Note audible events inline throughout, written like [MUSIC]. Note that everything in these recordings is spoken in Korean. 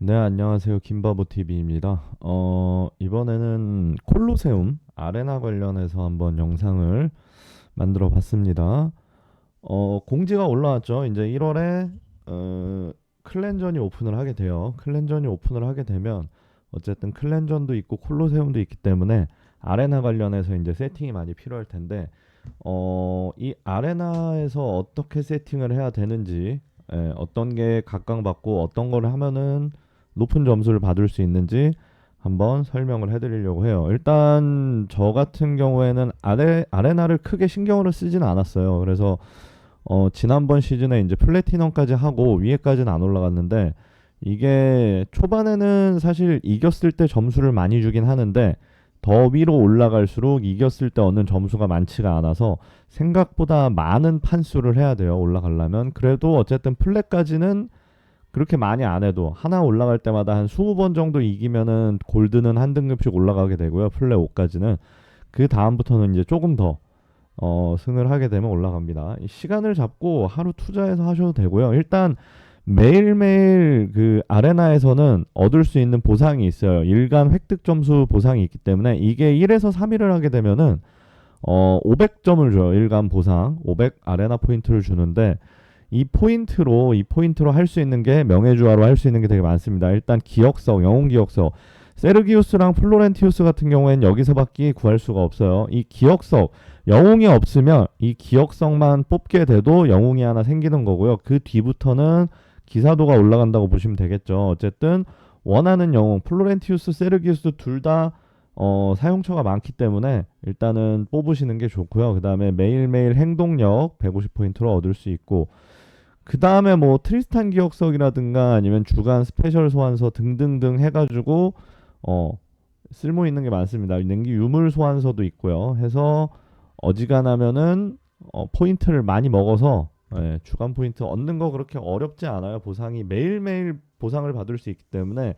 네, 안녕하세요. 김바보TV입니다. 어, 이번에는 콜로세움 아레나 관련해서 한번 영상을 만들어 봤습니다. 어, 공지가 올라왔죠. 이제 1월에 어, 클랜전이 오픈을 하게 돼요. 클랜전이 오픈을 하게 되면 어쨌든 클랜전도 있고 콜로세움도 있기 때문에 아레나 관련해서 이제 세팅이 많이 필요할 텐데 어, 이 아레나에서 어떻게 세팅을 해야 되는지 예, 어떤 게 각광받고 어떤 거를 하면은 높은 점수를 받을 수 있는지 한번 설명을 해드리려고 해요. 일단 저 같은 경우에는 아레, 아레나를 크게 신경으로 쓰지는 않았어요. 그래서 어, 지난번 시즌에 이제 플래티넘까지 하고 위에까지는 안 올라갔는데 이게 초반에는 사실 이겼을 때 점수를 많이 주긴 하는데 더 위로 올라갈수록 이겼을 때 얻는 점수가 많지가 않아서 생각보다 많은 판수를 해야 돼요. 올라가려면 그래도 어쨌든 플랫까지는 그렇게 많이 안 해도 하나 올라갈 때마다 한 20번 정도 이기면은 골드는 한 등급씩 올라가게 되고요. 플레 5까지는 그 다음부터는 이제 조금 더 어, 승을 하게 되면 올라갑니다. 이 시간을 잡고 하루 투자해서 하셔도 되고요. 일단 매일매일 그 아레나에서는 얻을 수 있는 보상이 있어요. 일간 획득 점수 보상이 있기 때문에 이게 1에서 3일을 하게 되면은 어 500점을 줘요. 일간 보상 500 아레나 포인트를 주는데 이 포인트로 이 포인트로 할 수 있는 게 명예주화로 할 수 있는 게 되게 많습니다. 일단 기억석, 영웅 기억석. 세르기우스랑 플로렌티우스 같은 경우에는 여기서밖에 구할 수가 없어요. 이 기억석, 영웅이 없으면 이 기억석만 뽑게 돼도 영웅이 하나 생기는 거고요. 그 뒤부터는 기사도가 올라간다고 보시면 되겠죠. 어쨌든 원하는 영웅, 플로렌티우스, 세르기우스 둘 다 어, 사용처가 많기 때문에 일단은 뽑으시는 게 좋고요. 그 다음에 매일매일 행동력 150포인트로 얻을 수 있고 그 다음에 뭐 트리스탄 기억석이라든가 아니면 주간 스페셜 소환서 등등등 해가지고 어 쓸모 있는 게 많습니다. 냉기 유물 소환서도 있고요. 해서 어지간하면은 어, 포인트를 많이 먹어서 예, 주간 포인트 얻는 거 그렇게 어렵지 않아요. 보상이 매일매일 보상을 받을 수 있기 때문에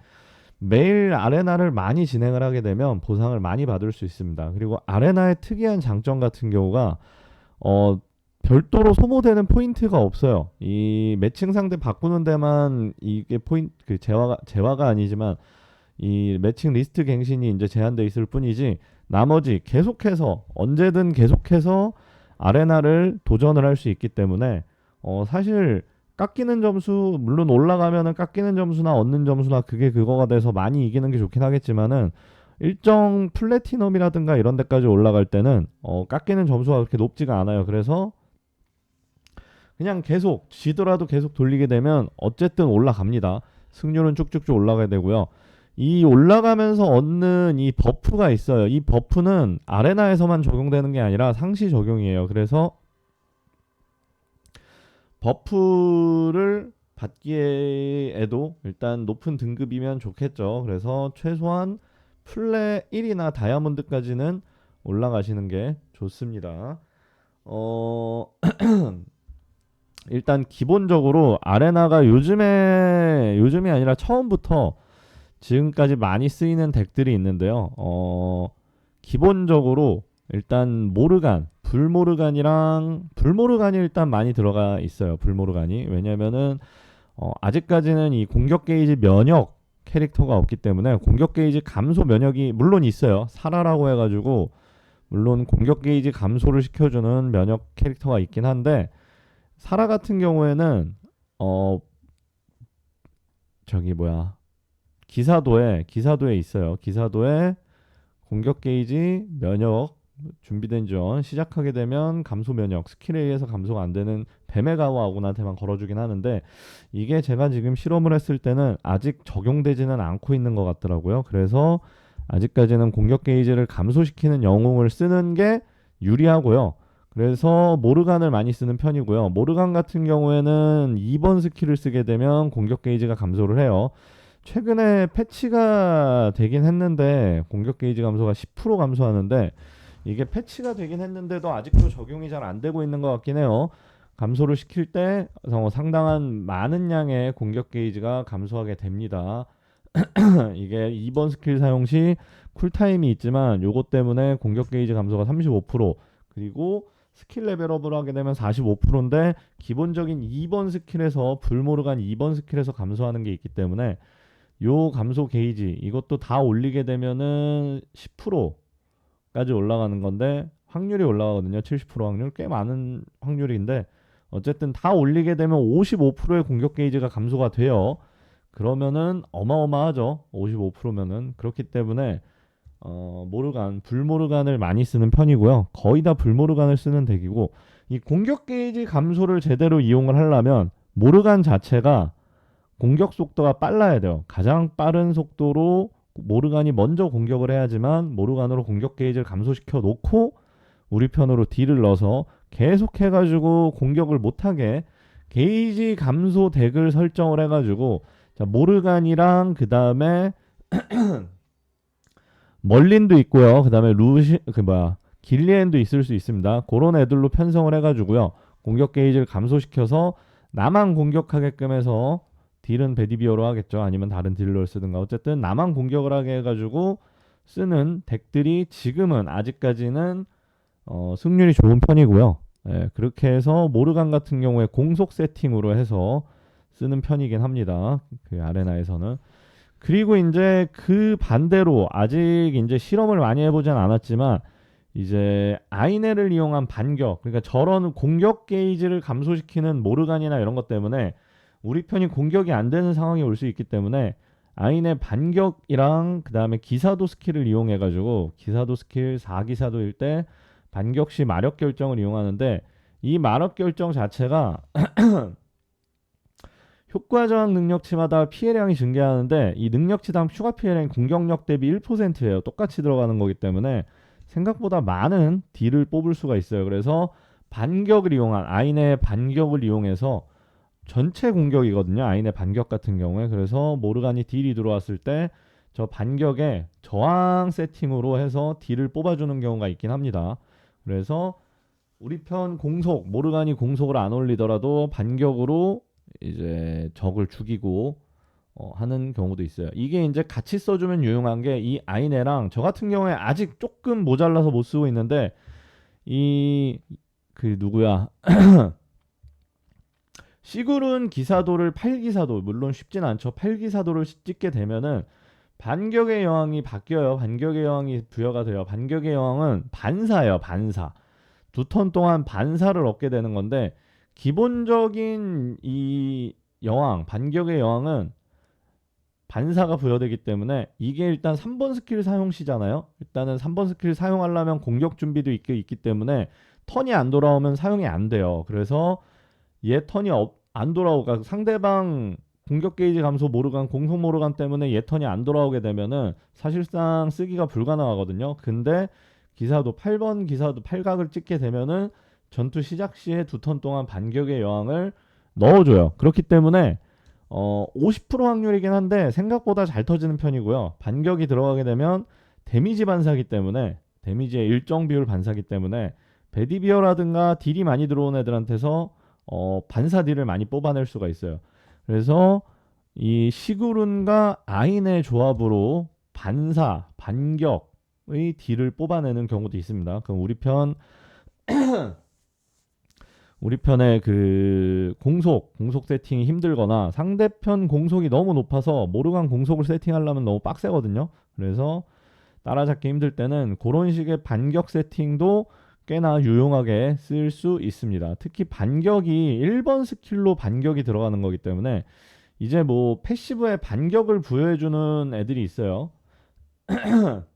매일 아레나를 많이 진행을 하게 되면 보상을 많이 받을 수 있습니다. 그리고 아레나의 특이한 장점 같은 경우가 어 별도로 소모되는 포인트가 없어요. 이 매칭 상대 바꾸는 데만 이게 포인트 그 재화가 재화가 아니지만 이 매칭 리스트 갱신이 이제 제한돼 있을 뿐이지 나머지 계속해서 언제든 계속해서 아레나를 도전을 할 수 있기 때문에 어 사실 깎이는 점수 물론 올라가면은 깎이는 점수나 얻는 점수나 그게 그거가 돼서 많이 이기는 게 좋긴 하겠지만은 일정 플래티넘이라든가 이런 데까지 올라갈 때는 어 깎이는 점수가 그렇게 높지가 않아요. 그래서 그냥 계속 지더라도 계속 돌리게 되면 어쨌든 올라갑니다. 승률은 쭉쭉쭉 올라가야 되고요. 이 올라가면서 얻는 이 버프가 있어요. 이 버프는 아레나에서만 적용되는 게 아니라 상시 적용이에요. 그래서 버프를 받기에도 일단 높은 등급이면 좋겠죠. 그래서 최소한 플레 1이나 다이아몬드까지는 올라가시는 게 좋습니다. 어 [CLEARS THROAT] 일단 기본적으로 아레나가 요즘에 요즘이 아니라 처음부터 지금까지 많이 쓰이는 덱들이 있는데요. 어 기본적으로 일단 모르간, 불모르간이랑 불모르간이 일단 많이 들어가 있어요. 불모르간이 왜냐면은 어 아직까지는 이 공격 게이지 면역 캐릭터가 없기 때문에 공격 게이지 감소 면역이 물론 있어요. 사라라고 해가지고 물론 공격 게이지 감소를 시켜주는 면역 캐릭터가 있긴 한데 사라 같은 경우에는 어 저기 뭐야 기사도에 기사도에 있어요. 기사도에 공격 게이지 면역 준비된 지원 시작하게 되면 감소 면역 스킬에 의해서 감소가 안 되는 뱀의 가와 아군한테만 걸어주긴 하는데 이게 제가 지금 실험을 했을 때는 아직 적용되지는 않고 있는 것 같더라고요. 그래서 아직까지는 공격 게이지를 감소시키는 영웅을 쓰는 게 유리하고요. 그래서 모르간을 많이 쓰는 편이고요. 모르간 같은 경우에는 2번 스킬을 쓰게 되면 공격 게이지가 감소를 해요. 최근에 패치가 되긴 했는데 공격 게이지 감소가 10% 감소하는데 이게 패치가 되긴 했는데도 아직도 적용이 잘 안 되고 있는 것 같긴 해요. 감소를 시킬 때 상당한 많은 양의 공격 게이지가 감소하게 됩니다. [CLEARS THROAT] 이게 2번 스킬 사용 시 쿨타임이 있지만 요것 때문에 공격 게이지 감소가 35% 그리고 스킬 레벨업을 하게 되면 45%인데 기본적인 2번 스킬에서 불모르간 2번 스킬에서 감소하는 게 있기 때문에 요 감소 게이지 이것도 다 올리게 되면은 10%까지 올라가는 건데 확률이 올라가거든요. 70% 확률 꽤 많은 확률인데 어쨌든 다 올리게 되면 55%의 공격 게이지가 감소가 돼요. 그러면은 어마어마하죠. 55%면은 그렇기 때문에 어, 모르간, 불모르간을 많이 쓰는 편이고요. 거의 다 불모르간을 쓰는 덱이고 이 공격 게이지 감소를 제대로 이용을 하려면 모르간 자체가 공격 속도가 빨라야 돼요. 가장 빠른 속도로 모르간이 먼저 공격을 해야지만 모르간으로 공격 게이지를 감소시켜 놓고 우리 편으로 딜을 넣어서 계속 해가지고 공격을 못하게 게이지 감소 덱을 설정을 해가지고 자 모르간이랑 그 다음에 [CLEARS THROAT] 멀린도 있고요. 그 다음에 루시 그 뭐야 길리엔도 있을 수 있습니다. 그런 애들로 편성을 해가지고요. 공격 게이지를 감소시켜서 나만 공격하게끔 해서 딜은 베디비어로 하겠죠. 아니면 다른 딜러를 쓰든가 어쨌든 나만 공격을 하게 해가지고 쓰는 덱들이 지금은 아직까지는 어, 승률이 좋은 편이고요. 예, 그렇게 해서 모르간 같은 경우에 공속 세팅으로 해서 쓰는 편이긴 합니다. 그 아레나에서는. 그리고 이제 그 반대로 아직 이제 실험을 많이 해보진 않았지만 이제 아이네를 이용한 반격 그러니까 저런 공격 게이지를 감소시키는 모르간이나 이런 것 때문에 우리 편이 공격이 안 되는 상황이 올 수 있기 때문에 아인의 반격이랑 그 다음에 기사도 스킬을 이용해 가지고 기사도 스킬 4기사도일 때 반격 시 마력 결정을 이용하는데 이 마력 결정 자체가 [CLEARS THROAT] 효과 저항 능력치마다 피해량이 증가하는데 이 능력치당 추가 피해량이 공격력 대비 1%예요. 똑같이 들어가는 거기 때문에 생각보다 많은 딜을 뽑을 수가 있어요. 그래서 반격을 이용한 아인의 반격을 이용해서 전체 공격이거든요. 아인의 반격 같은 경우에 그래서 모르간이 딜이 들어왔을 때 저 반격에 저항 세팅으로 해서 딜을 뽑아주는 경우가 있긴 합니다. 그래서 우리 편 공속 모르간이 공속을 안 올리더라도 반격으로 이제 적을 죽이고 어, 하는 경우도 있어요. 이게 이제 같이 써주면 유용한 게 이 아이네랑 저 같은 경우에 아직 조금 모자라서 못 쓰고 있는데 이 그 누구야 [CLEARS THROAT] 시굴은 기사도를 8기사도 물론 쉽진 않죠. 8기사도를 찍게 되면은 반격의 여왕이 바뀌어요. 반격의 여왕이 부여가 돼요. 반격의 여왕은 반사예요. 반사. 두 턴 동안 반사를 얻게 되는 건데 기본적인 이 여왕, 반격의 여왕은 반사가 부여되기 때문에 이게 일단 3번 스킬 사용 시잖아요. 일단은 3번 스킬 사용하려면 공격 준비도 있기, 있기 때문에 턴이 안 돌아오면 사용이 안 돼요. 그래서 얘 턴이 업- 안 돌아오고 그러니까 상대방 공격 게이지 감소 모르간 공속 모르간 때문에 얘 턴이 안 돌아오게 되면은 사실상 쓰기가 불가능하거든요. 근데 기사도 8번 기사도 팔각을 찍게 되면은 전투 시작 시에 두 턴 동안 반격의 여왕을 넣어줘요. 그렇기 때문에 어, 50% 확률이긴 한데 생각보다 잘 터지는 편이고요. 반격이 들어가게 되면 데미지 반사기 때문에 데미지의 일정 비율 반사기 때문에 베디비어라든가 딜이 많이 들어온 애들한테서 어, 반사 딜을 많이 뽑아낼 수가 있어요. 그래서 이 시구룬과 아인의 조합으로 반사, 반격의 딜을 뽑아내는 경우도 있습니다. 그럼 우리 편 [CLEARS THROAT] 우리 편의 그 공속, 공속 세팅이 힘들거나 상대편 공속이 너무 높아서 모르간 공속을 세팅하려면 너무 빡세거든요. 그래서 따라잡기 힘들 때는 그런 식의 반격 세팅도 꽤나 유용하게 쓸 수 있습니다. 특히 반격이 1번 스킬로 반격이 들어가는 거기 때문에 이제 뭐 패시브에 반격을 부여해주는 애들이 있어요. [CLEARS THROAT] [CLEARS THROAT]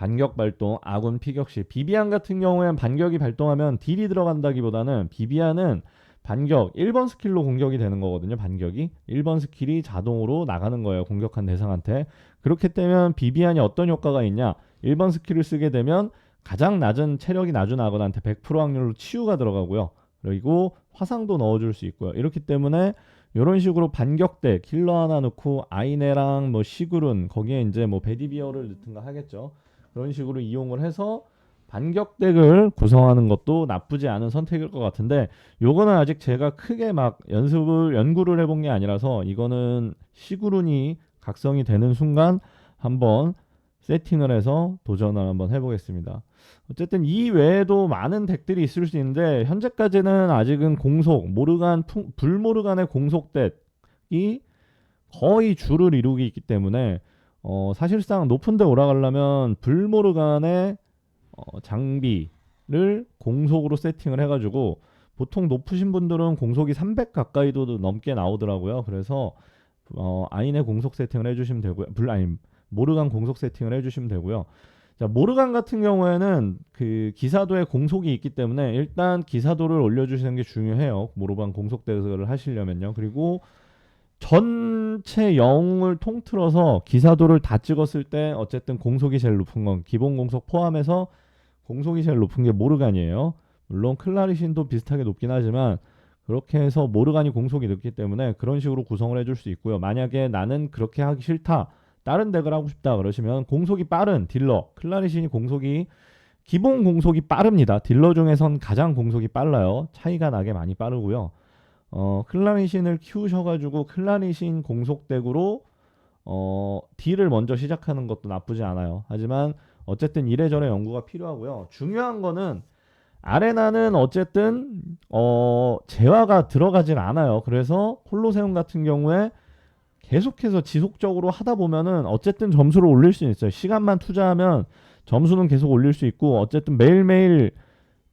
반격 발동, 아군 피격 시 비비안 같은 경우에는 반격이 발동하면 딜이 들어간다기보다는 비비안은 반격 1번 스킬로 공격이 되는 거거든요. 반격이 1번 스킬이 자동으로 나가는 거예요. 공격한 대상한테. 그렇게 되면 비비안이 어떤 효과가 있냐? 1번 스킬을 쓰게 되면 가장 낮은 체력이 낮은 아군한테 100% 확률로 치유가 들어가고요. 그리고 화상도 넣어줄 수 있고요. 이렇기 때문에 이런 식으로 반격대 킬러 하나 넣고 아이네랑 뭐 시구른 거기에 이제 뭐 베디비어를 넣든가 하겠죠. 그런 식으로 이용을 해서 반격덱을 구성하는 것도 나쁘지 않은 선택일 것 같은데 요거는 아직 제가 크게 막 연습을 연구를 해본 게 아니라서 이거는 시구룬이 각성이 되는 순간 한번 세팅을 해서 도전을 한번 해보겠습니다. 어쨌든 이 외에도 많은 덱들이 있을 수 있는데 현재까지는 아직은 공속 모르간 풍- 불모르간의 공속 덱이 거의 주를 이루기 있기 때문에 어, 사실상 높은 데 올라가려면 불모르간의 어, 장비를 공속으로 세팅을 해가지고 보통 높으신 분들은 공속이 300 가까이도 넘게 나오더라고요. 그래서 어, 아인의 공속 세팅을 해주시면 되고요. 불 아니 모르간 공속 세팅을 해주시면 되고요. 자 모르간 같은 경우에는 그 기사도에 공속이 있기 때문에 일단 기사도를 올려주시는 게 중요해요. 모르간 공속 대결을 하시려면요. 그리고 전체 영을 통틀어서 기사도를 다 찍었을 때 어쨌든 공속이 제일 높은 건 기본 공속 포함해서 공속이 제일 높은 게 모르간이에요. 물론 클라리신도 비슷하게 높긴 하지만 그렇게 해서 모르간이 공속이 높기 때문에 그런 식으로 구성을 해줄 수 있고요. 만약에 나는 그렇게 하기 싫다, 다른 덱을 하고 싶다 그러시면 공속이 빠른 딜러 클라리신이 공속이 기본 공속이 빠릅니다. 딜러 중에선 가장 공속이 빨라요. 차이가 나게 많이 빠르고요. 어, 클라리신을 키우셔가지고 클라리신 공속덱으로 어, 딜을 먼저 시작하는 것도 나쁘지 않아요. 하지만 어쨌든 이래저래 연구가 필요하고요. 중요한 거는 아레나는 어쨌든 어, 재화가 들어가질 않아요. 그래서 콜로세움 같은 경우에 계속해서 지속적으로 하다 보면은 어쨌든 점수를 올릴 수 있어요. 시간만 투자하면 점수는 계속 올릴 수 있고 어쨌든 매일매일 음,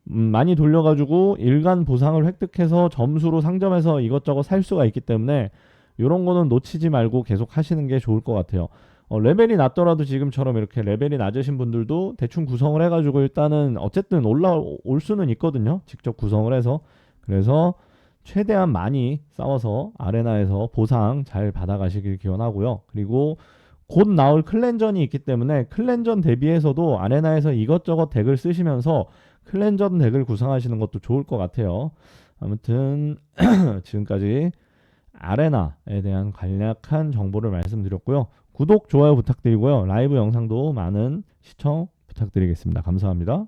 많이 돌려가지고 일간 보상을 획득해서 점수로 상점에서 이것저것 살 수가 있기 때문에 이런 거는 놓치지 말고 계속 하시는 게 좋을 것 같아요. 어, 레벨이 낮더라도 지금처럼 이렇게 레벨이 낮으신 분들도 대충 구성을 해가지고 일단은 어쨌든 올라올 수는 있거든요. 직접 구성을 해서 그래서 최대한 많이 싸워서 아레나에서 보상 잘 받아가시길 기원하고요. 그리고 곧 나올 클랜전이 있기 때문에 클랜전 대비해서도 아레나에서 이것저것 덱을 쓰시면서 클랜전 덱을 구성하시는 것도 좋을 것 같아요. 아무튼 [CLEARS THROAT] 지금까지 아레나에 대한 간략한 정보를 말씀드렸고요. 구독, 좋아요 부탁드리고요. 라이브 영상도 많은 시청 부탁드리겠습니다. 감사합니다.